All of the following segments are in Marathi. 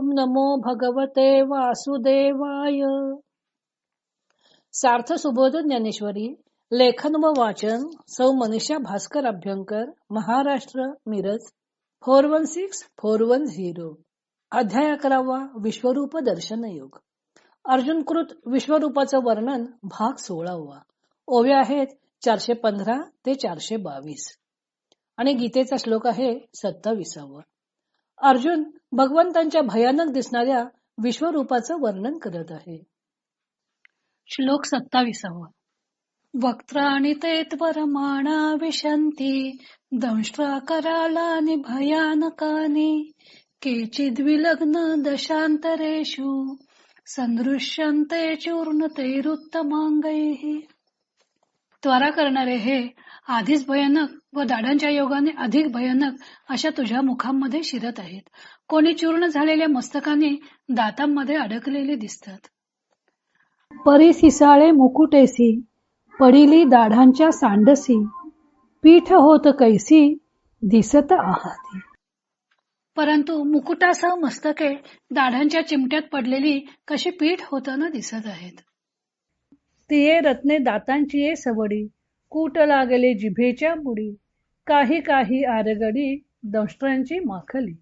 ओम नमो भगवते वासुदेवाय. सार्थ सुबोध ज्ञानेश्वरी लेखन व वाचन सौ Manisha Bhaskar Abhyankar Maharashtra Miraj four one six four one zero. अध्याय अकरावा विश्वरूप दर्शन योग. अर्जुन कृत विश्वरूपाचं वर्णन भाग सोळावा. ओव्या आहेत चारशे पंधरा ते चारशे बावीस. आणि गीतेचा श्लोक आहे सत्ताविसावा. अर्जुन भगवंतांच्या भयानक दिसणाऱ्या विश्वरूपाचं वर्णन करत आहे. श्लोक सत्ताविसावा. वक्त्राणि ते त्वरमाणा विशन्ति दंष्ट्राकरालानि भयानकानि केचिद्विलग्न दशान्तरेषु संदृश्यन्ते चूर्णतैरुत्तमांगैः त्वरा करणारे हे आधीच भयानक व दाडांच्या योगाने अधिक भयानक अशा तुझ्या मुखांमध्ये शिरत आहेत. कोणी चूर्ण झालेल्या मस्तकाने दातांमध्ये अडकलेले दिसतात. परिसिसाळे मुकुटेसी पडिली दाढांच्या सांडसी पीठ होत कैसी दिसत आहाती. परंतु मुकुटासह मस्तके दाढांच्या चिमट्यात पडलेली कशी पीठ होताना दिसत आहेत. तिये रत्ने दातांची ये सवडी कूट लागले जिभेच्या बुडी काही काही आरगडी दंष्ट्रांची माखली.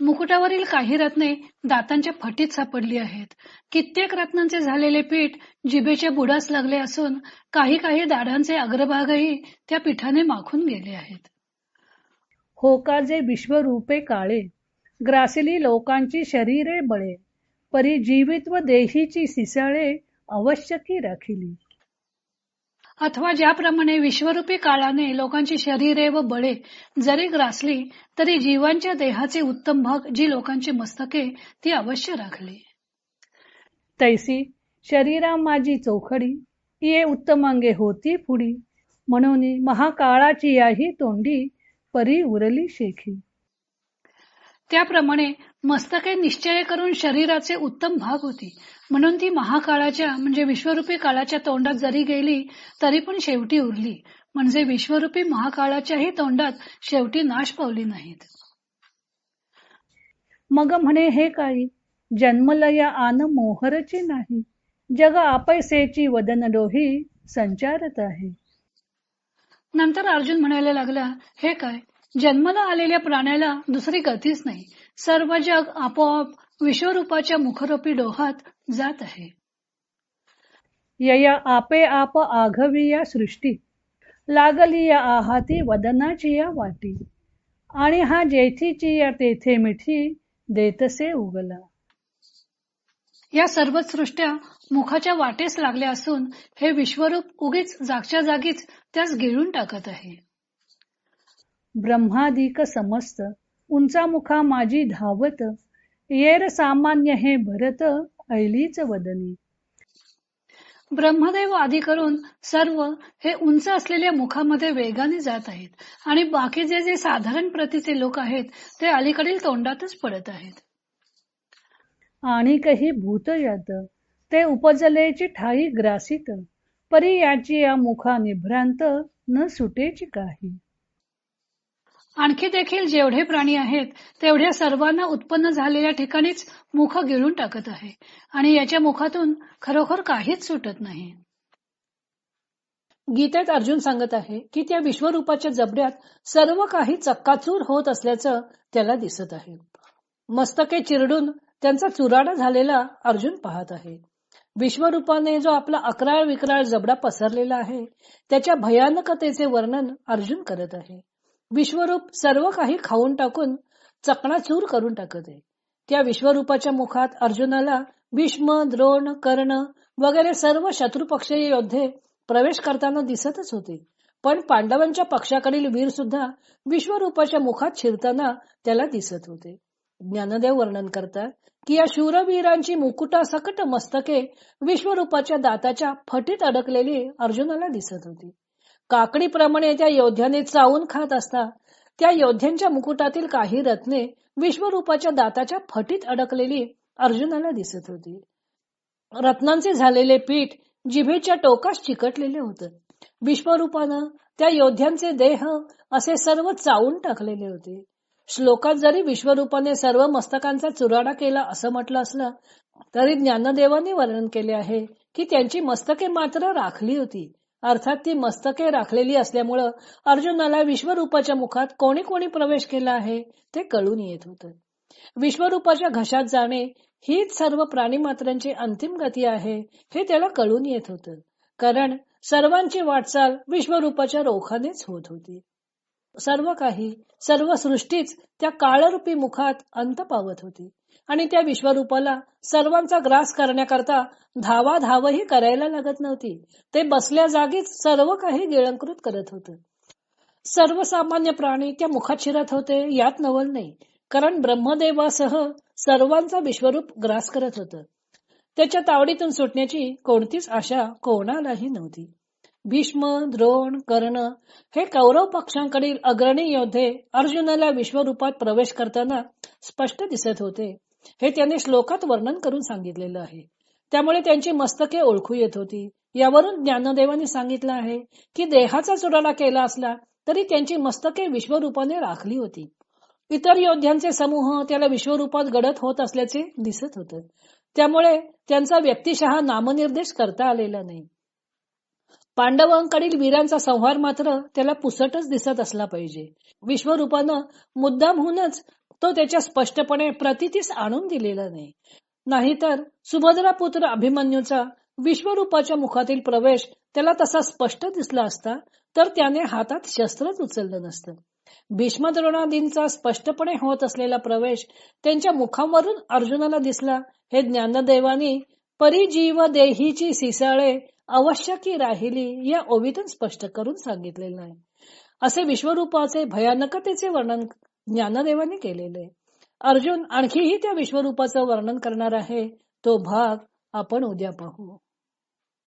मुकुटावरील काही रत्ने दातांच्या फटीत सापडली आहेत. कित्येक रत्नांचे झालेले पीठ जिभेच्या बुडास लागले असून काही काही दाढांचे अग्रभागही त्या पिठाने माखून गेले आहेत. होकाजे विश्वरूपे काळे ग्रासली लोकांची शरीरे बळे परी जीवित व देहीची सिसाळे आवश्यकी राखिली. अथवा ज्याप्रमाणे विश्वरूपी काळाने लोकांची शरीरे व बळे जरी ग्रासली तरी जीवांच्या देहाचे उत्तम भाग जी लोकांची मस्तके ती अवश्य राखली. तैसी शरीरा माझी चौखडी ये उत्तमांगे होती पुढी म्हणून महाकाळाची याही तोंडी परी उरली शेखी. त्याप्रमाणे मस्तके निश्चय करून शरीराचे उत्तम भाग होती. म्हणून ती महाकाळाच्या म्हणजे विश्वरूपी काळाच्या तोंडात जरी गेली तरी पण शेवटी उरली. म्हणजे विश्वरूपी महाकाळाच्याही तोंडात शेवटी नाश पावली नाहीत. मग म्हणे हे काही जन्मलया आन मोहरची नाही. जग आपैसेची वदन डोही संचारत आहे. नंतर अर्जुन म्हणायला लागला हे काय जन्माला आलेल्या प्राण्याला दुसरी गतीच नाही. सर्व जग आपोआप विश्वरूपाच्या मुखरूपी डोहात जात आहे. यया आपे आप आघवी या सृष्टी. लागली या आहाती वदनाची या वाटी. आणि हा जेथीची या तेथे मिठी देतसे उगला. या सर्व सृष्ट्या मुखाच्या वाटेस लागल्या असून हे विश्वरूप उगीच जागच्या जागीच त्यास गिळून टाकत आहे. ब्रह्मादिक समस्त उंचा मुखा माझी धावत येर सामान्य हे भरत ऐलीच वदनी. ब्रह्मदेव आदी करून सर्व हे उंच असलेल्या मुखामध्ये वेगाने जात आहेत आणि बाकीचे जे साधारण प्रतीचे लोक आहेत ते अलीकडील तोंडातच पडत आहेत. आणि काही भूत जात ते उपजलेची ठाई ग्रासित परी याची या मुखा निभ्रांत न सुटेची काही. आणखी देखील जेवढे प्राणी आहेत तेवढ्या सर्वांना उत्पन्न झालेल्या ठिकाणीच मुख गिळून टाकत आहे. आणि याच्या मुखातून खरोखर काहीच सुटत नाही. गीतेत अर्जुन सांगत आहे की त्या विश्वरूपाच्या जबड्यात सर्व काही चक्काचूर होत असल्याचं त्याला दिसत आहे. मस्तके चिरडून त्यांचा चुराडा झालेला अर्जुन पाहत आहे. विश्वरूपाने जो आपला अकराळ विक्राळ जबडा पसरलेला आहे त्याच्या भयानकतेचे वर्णन अर्जुन करत आहे. विश्वरूप सर्व काही खाऊन टाकून चकणाचूर करून टाकत आहे. त्या विश्वरूपाच्या मुखात अर्जुनाला भीष्म द्रोण कर्ण वगैरे सर्व शत्रुपक्षीय योद्धे प्रवेश करताना दिसतच होते. पण पांडवांच्या पक्षाकडील वीर सुद्धा विश्वरूपाच्या मुखात शिरताना त्याला दिसत होते. ज्ञानदेव वर्णन करतात की या शूरवीरांची मुकुटा सकट मस्तके विश्वरूपाच्या दाताच्या फटीत अडकलेली अर्जुनाला दिसत होती. काकडीप्रमाणे त्या योद्ध्याने चावून खात असता. त्या योद्ध्यांच्या मुकुटातील काही रत्ने विश्वरूपाच्या दाताच्या फटीत अडकलेली अर्जुनाला दिसत होती. रत्नांचे झालेले पीठ जिभेच्या टोकास चिकटलेले होते. विश्वरूपानं त्या योद्ध्यांचे देह असे सर्व चावून टाकलेले होते. श्लोकात जरी विश्वरूपाने सर्व मस्तकांचा चुराडा केला असं म्हटलं असलं तरी ज्ञानदेवांनी वर्णन केले आहे की त्यांची मस्तके मात्र राखली होती. अर्थात ती मस्तके राखलेली असल्यामुळं अर्जुनाला विश्वरूपाच्या मुखात कोणी कोणी प्रवेश केला आहे ते कळून येत होतं. विश्वरूपाच्या घशात जाणे हीच सर्व प्राणीमात्रांची अंतिम गती आहे हे त्याला कळून येत होतं. कारण सर्वांची वाटचाल विश्वरूपाच्या रोखानेच होत होती. सर्व काही सर्व सृष्टीच त्या काळरूपी मुखात अंत पावत होती. आणि त्या विश्वरूपाला सर्वांचा ग्रास करण्याकरता धावा धावही करायला लागत नव्हती. ते बसल्या जागीच सर्व काही गिळंकृत करत होत. सर्वसामान्य प्राणी त्या मुखात शिरत होते यात नवल नाही. कारण ब्रह्मदेवासह सर्वांचा विश्वरूप ग्रास करत होत. त्याच्या तावडीतून सुटण्याची कोणतीच आशा कोणालाही नव्हती. भीष्म द्रोण कर्ण हे कौरव पक्षांकडील अग्रणी योद्धे अर्जुनाला विश्वरूपात प्रवेश करताना स्पष्ट दिसत होते. हे त्याने श्लोकात वर्णन करून सांगितलेलं आहे. त्यामुळे त्यांची मस्तके ओळखू येत होती. यावरून ज्ञानदेवाने सांगितलं आहे की देहाचा चुराडा केला असला तरी त्यांची मस्तके विश्वरूपाने राखली होती. इतर योद्ध्यांचे समूह त्याला विश्वरूपात गडत होत असल्याचे दिसत होत. त्यामुळे त्यांचा व्यक्तिशः नामनिर्देश करता आलेला नाही. पांडवांकडील वीरांचा संहार मात्र त्याला पुसटच दिसत असला पाहिजे. विश्वरूपानं मुद्दामहूनच तो त्याच्या स्पष्टपणे प्रतितीस आणून दिलेला नाही. नाहीतर सुभद्रा पुत्र अभिमन्यूचा विश्वरूपाच्या मुखातील प्रवेश त्याला तसा स्पष्ट दिसला असता तर त्याने हातात शस्त्रच उचललं नसतं. भीष्मद्रोणादींचा स्पष्टपणे होत असलेला प्रवेश त्यांच्या मुखावरून अर्जुनाला दिसला. हे ज्ञानदेवानी परिजीव देहीची सिसाळे आवश्यकी राहिली या ओवीतून स्पष्ट करून सांगितलेलं आहे असे विश्वरूपाचे भयानकतेचे वर्णन ज्ञानदेवाने केलेले. अर्जुन आणखीही त्या विश्वरूपाचं वर्णन करणार आहे तो भाग आपण उद्या पाहू.